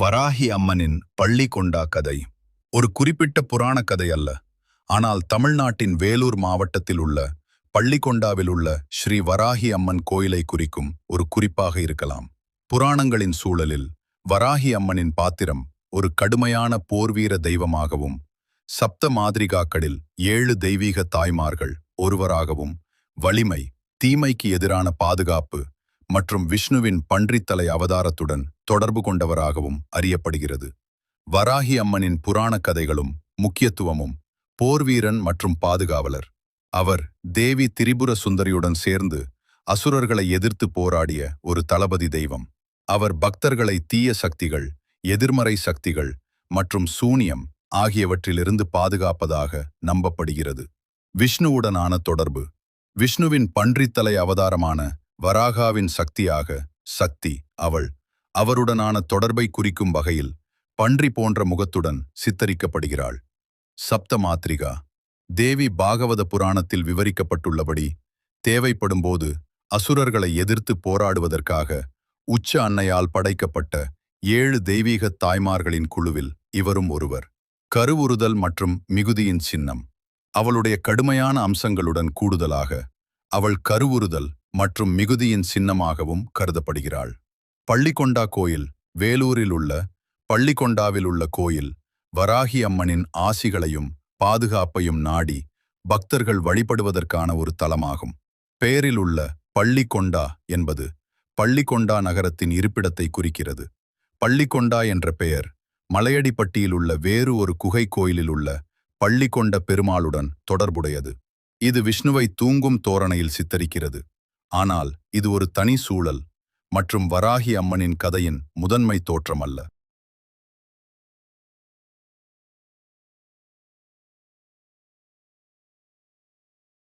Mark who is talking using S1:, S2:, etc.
S1: வராகி அம்மனின் பள்ளி கொண்டா கதை. ஒரு குறிப்பிட்ட புராண கதை அல்ல. ஆனால் தமிழ்நாட்டின் வேலூர் மாவட்டத்தில் உள்ள பள்ளிகொண்டாவில் உள்ள ஸ்ரீ வராகி அம்மன் கோயிலை குறிக்கும் ஒரு குறிப்பாக இருக்கலாம். புராணங்களின் சூழலில் வராகி அம்மனின் பாத்திரம் ஒரு கடுமையான போர்வீர தெய்வமாகவும் சப்த மாதிரிகாக்களில் ஏழு தெய்வீக தாய்மார்கள் ஒருவராகவும் வலிமை தீமைக்கு எதிரான பாதுகாப்பு மற்றும் விஷ்ணுவின் பன்றித்தலை அவதாரத்துடன் தொடர்பு கொண்டவராகவும் அறியப்படுகிறது. வராகி அம்மனின் புராணக் கதைகளும் முக்கியத்துவமும் போர்வீரன் மற்றும் பாதுகாவலர். அவர் தேவி திரிபுர சுந்தரியுடன் சேர்ந்து அசுரர்களை எதிர்த்து போராடிய ஒரு தளபதி தெய்வம். அவர் பக்தர்களை தீய சக்திகள் எதிர்மறை சக்திகள் மற்றும் சூனியம் ஆகியவற்றிலிருந்து பாதுகாப்பதாக நம்பப்படுகிறது. விஷ்ணுவுடனான தொடர்பு. விஷ்ணுவின் பன்றித்தலை அவதாரமான வராகாவின் சக்தியாக சக்தி அவள். அவருடனான தொடர்பை குறிக்கும் வகையில் பன்றி போன்ற முகத்துடன் சித்தரிக்கப்படுகிறாள். சப்தமாத்ரிகா தேவி பாகவத புராணத்தில் விவரிக்கப்பட்டுள்ளபடி தேவைப்படும்போது அசுரர்களை எதிர்த்து போராடுவதற்காக உச்ச அன்னையால் படைக்கப்பட்ட ஏழு தெய்வீக தாய்மார்களின் குழுவில் இவரும் ஒருவர். கருவுறுதல் மற்றும் மிகுதியின் சின்னம். அவளுடைய கடுமையான அம்சங்களுடன் கூடுதலாக அவள் கருவுறுதல் மற்றும் மிகுதியின் சின்னமாகவும் கருதப்படுகிறாள். பள்ளிகொண்டா கோயில் வேலூரில் உள்ள பள்ளிக்கொண்டாவில் உள்ள கோயில் வராகி அம்மனின் ஆசிகளையும் பாதுகாப்பையும் நாடி பக்தர்கள் வழிபடுவதற்கான ஒரு தலமாகும். பெயரில் உள்ள பள்ளிக்கொண்டா என்பது பள்ளிகொண்டா நகரத்தின் இருப்பிடத்தை குறிக்கிறது. பள்ளிகொண்டா என்ற பெயர் மலையடிப்பட்டியில் உள்ள வேறு ஒரு குகை கோயிலில் உள்ள பள்ளிகொண்ட பெருமாளுடன் தொடர்புடையது. இது விஷ்ணுவை தூங்கும் தோரணையில் சித்தரிக்கிறது. ஆனால் இது ஒரு தனி சூழல் மற்றும் வராகி அம்மனின் கதையின் முதன்மை தோற்றமல்ல.